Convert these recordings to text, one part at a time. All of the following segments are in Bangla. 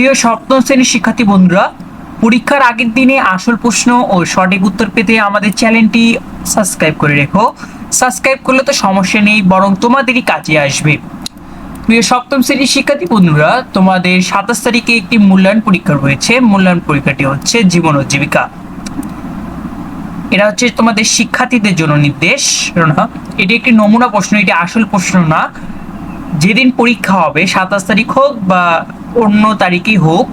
প্রিয় সপ্তম শ্রেণির শিক্ষার্থী বন্ধুরা, পরীক্ষার আগের দিনে আসল প্রশ্ন ও সঠিক উত্তর পেতে আমাদের চ্যানেলটি সাবস্ক্রাইব করে রেখো। সাবস্ক্রাইব করলে তো সমস্যা নেই, বরং তোমাদেরই কাজে আসবে। প্রিয় সপ্তম শ্রেণির শিক্ষার্থী বন্ধুরা, তোমাদের সাতাশ তারিখে একটি মূল্যায়ন পরীক্ষা রয়েছে। মূল্যায়ন পরীক্ষাটি হচ্ছে জীবন ও জীবিকা। এটা হচ্ছে তোমাদের শিক্ষার্থীদের জন্য নির্দেশ। এটি একটি নমুনা প্রশ্ন, এটি আসল প্রশ্ন না। যেদিন পরীক্ষা হবে, সাতাশ তারিখ হোক বা অন্য তারিখেই হোক,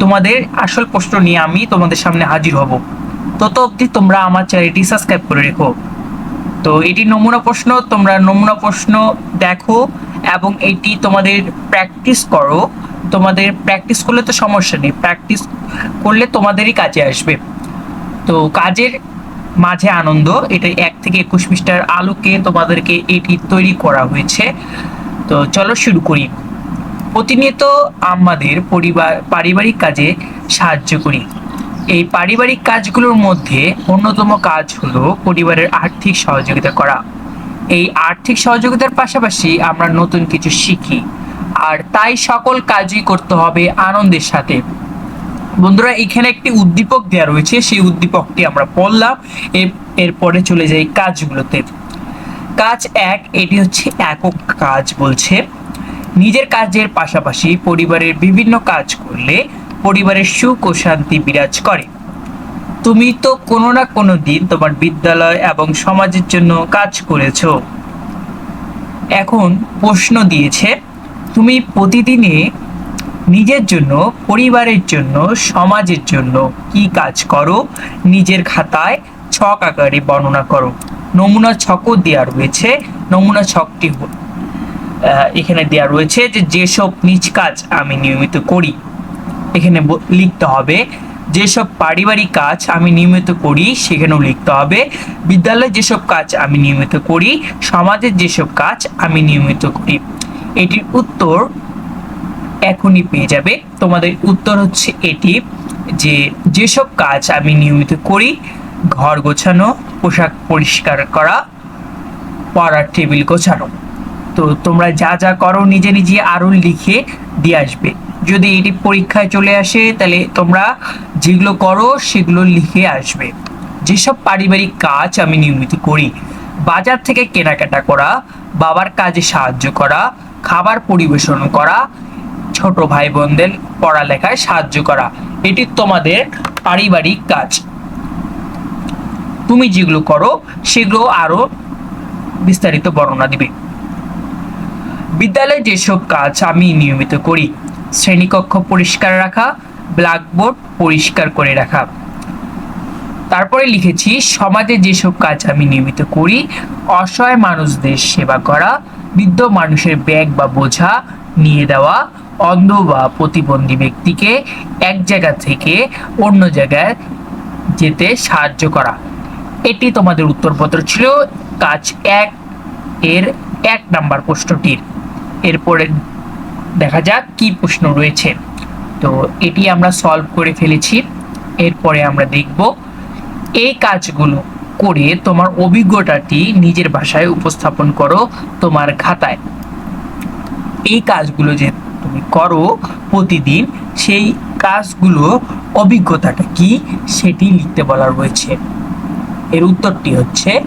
তোমাদের আসল প্রশ্ন নিয়ে আমি তোমাদের সামনে হাজির হব। তত অবধি তোমরা আমার চ্যানেলটি সাবস্ক্রাইব করে রেখো। তো এটি নমুনা প্রশ্ন, তোমরা নমুনা প্রশ্ন দেখো এবং এটি তোমাদের প্র্যাকটিস করো। তোমাদের প্র্যাকটিস করলে তো সমস্যা নেই প্র্যাকটিস করলে তোমাদেরই কাজে আসবে। তো কাজের মাঝে আনন্দ এটা এক থেকে একুশ মিস্টার আলোকে তোমাদেরকে এটি তৈরি করা হয়েছে। তো চলো শুরু করি। প্রতিনিয়ত আমাদের পরিবার, পারিবারিক কাজে সাহায্য করি। এই পারিবারিক কাজগুলোর মধ্যে অন্যতম কাজ হলো পরিবারের আর্থিক সহযোগিতা করা। এই আর্থিক সহযোগিতার পাশাপাশি আমরা নতুন কিছু শিখি, আর তাই সকল কাজই করতে হবে আনন্দের সাথে। বন্ধুরা, এখানে একটি উদ্দীপক দেওয়া রয়েছে, সেই উদ্দীপকটি আমরা পড়লাম এর- এরপরে চলে যাই কাজগুলোতে। কাজ এক, এটি হচ্ছে একক কাজ বলছে। নিজের কাজের পাশাপাশি পরিবারের বিভিন্ন কাজ করলে পরিবারের সুখ ও শান্তি বিরাজ করে। তুমি তো কোনো না কোনো দিন তোমার বিদ্যালয় এবং সমাজের জন্য কাজ করেছ। এখন প্রশ্ন দিয়েছে, তুমি প্রতিদিনে নিজের জন্য, পরিবারের জন্য, সমাজের জন্য কি কাজ করো? নিজের খাতায় ছক আকারে বর্ণনা করো। নমুনা ছকও দেওয়া রয়েছে। নমুনা ছকটি এখানে দেওয়া রয়েছে যে যেসব নিজ কাজ আমি নিয়মিত করি, এখানে লিখতে হবে, যেসব পারিবারিক কাজ আমি নিয়মিত করি, সেখানেও লিখতে হবে, বিদ্যালয়ে যেসব কাজ আমি নিয়মিত করি সমাজের যেসব কাজ আমি নিয়মিত করি। এটির উত্তর এখনই পেয়ে যাবে। তোমাদের উত্তর হচ্ছে এটি, যে যেসব কাজ আমি নিয়মিত করি, ঘর গোছানো, পোশাক পরিষ্কার করা, পড়ার টেবিল গোছানো। তো তোমরা যা যা করো, নিজে নিজে আরও লিখে দিয়ে আসবে। যদি এটি পরীক্ষায় চলে আসে, তাহলে তোমরা যেগুলো করো, সেগুলো লিখে আসবে। যেসব পারিবারিক কাজ আমি নিয়মিত করি, বাজার থেকে কেনাকাটা করা, বাবার কাজে সাহায্য করা, খাবার পরিবেশন করা, ছোট ভাই বোনদের পড়ালেখায় সাহায্য করা, এটি তোমাদের পারিবারিক কাজ। তুমি যেগুলো করো, সেগুলো আরও বিস্তারিত বর্ণনা দিবে। বিদ্যালয়ে যেসব কাজ আমি নিয়মিত করি, শ্রেণীকক্ষ পরিষ্কার রাখা, ব্ল্যাকবোর্ড পরিষ্কার করে রাখা। তারপরে লিখেছি, সমাজে যেসব কাজ আমি নিয়মিত করি, অসহায় মানুষদের সেবা করা, বৃদ্ধ মানুষের ব্যাগ বা বোঝা নিয়ে দেওয়া, অন্ধ বা প্রতিবন্ধী ব্যক্তিকে এক জায়গা থেকে অন্য জায়গায় যেতে সাহায্য করা। এটি তোমাদের উত্তরপত্র ছিল কাজ এক এর এক নাম্বার প্রশ্নটির। এরপরে দেখা যাক কি প্রশ্ন রয়েছে। তো এটি আমরা সলভ করে ফেলেছি। এরপরে আমরা দেখব এই কাজগুলো করে তোমার অভিজ্ঞতাটি নিজের ভাষায় উপস্থাপন করো তোমার খাতায়। এই কাজগুলো যে তুমি করো প্রতিদিন, সেই কাজগুলো অভিজ্ঞতাটা কি সেটি লিখতে বলা রয়েছে। এর উত্তরটি হচ্ছে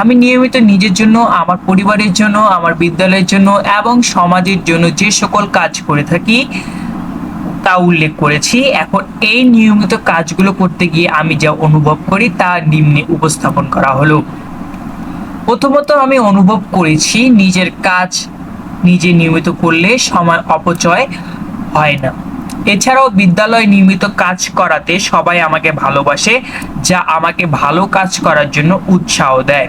আমি নিয়মিত নিজের জন্য, আমার পরিবারের জন্য, আমার বিদ্যালয়ের জন্য এবং সমাজের জন্য যে সকল কাজ করে থাকি তা উল্লেখ করেছি। এখন এই নিয়মিত কাজগুলো করতে গিয়ে আমি যা অনুভব করি তা নিম্নে উপস্থাপন করা হলো। প্রথমত আমি অনুভব করেছি নিজের কাজ নিজে নিয়মিত করলে সময় অপচয় হয় না। এছাড়াও বিদ্যালয় নিয়মিত কাজ করাতে সবাই আমাকে ভালোবাসে, যা আমাকে ভালো কাজ করার জন্য উৎসাহ দেয়।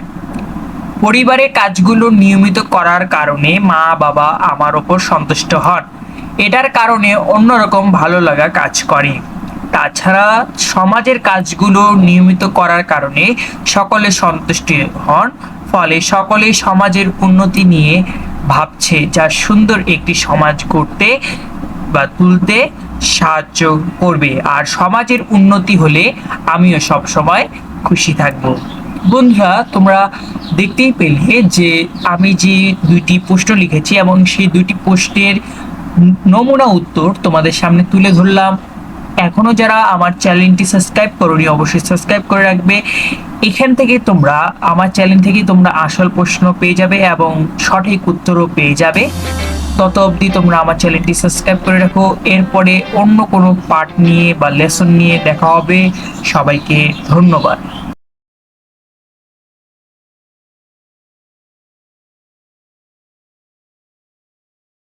পরিবারের কাজগুলো নিয়মিত করার কারণে মা, বাবা আমার ওপর সন্তুষ্ট হন। এটার কারণে অন্যরকম ভালো লাগা কাজ করে। তাছাড়া সমাজের কাজগুলো নিয়মিত করার কারণে সকলে সন্তুষ্টি হন, ফলে সকলে সমাজের উন্নতি নিয়ে ভাবছে, যা সুন্দর একটি সমাজ করতে বা তুলতে সাহায্য করবে। আর সমাজের উন্নতি হলে আমিও সব সময় খুশি থাকব। বন্ধুরা, তোমরা দেখতেই পেলে যে আমি যে দুইটি পোস্ট লিখেছি এবং সেই দুইটি পোস্টের নমুনা উত্তর তোমাদের সামনে তুলে ধরলাম। এখনও যারা আমার চ্যানেলটি সাবস্ক্রাইব করোনি, অবশ্যই সাবস্ক্রাইব করে রাখবে। এখান থেকে তোমরা, আমার চ্যানেল থেকে তোমরা আসল প্রশ্ন পেয়ে যাবে এবং সঠিক উত্তরও পেয়ে যাবে। তত অবধি তোমরা আমার চ্যানেলটি সাবস্ক্রাইব করে রাখো। এরপরে অন্য কোনো পার্ট নিয়ে বা লেসন নিয়ে দেখা হবে। সবাইকে ধন্যবাদ।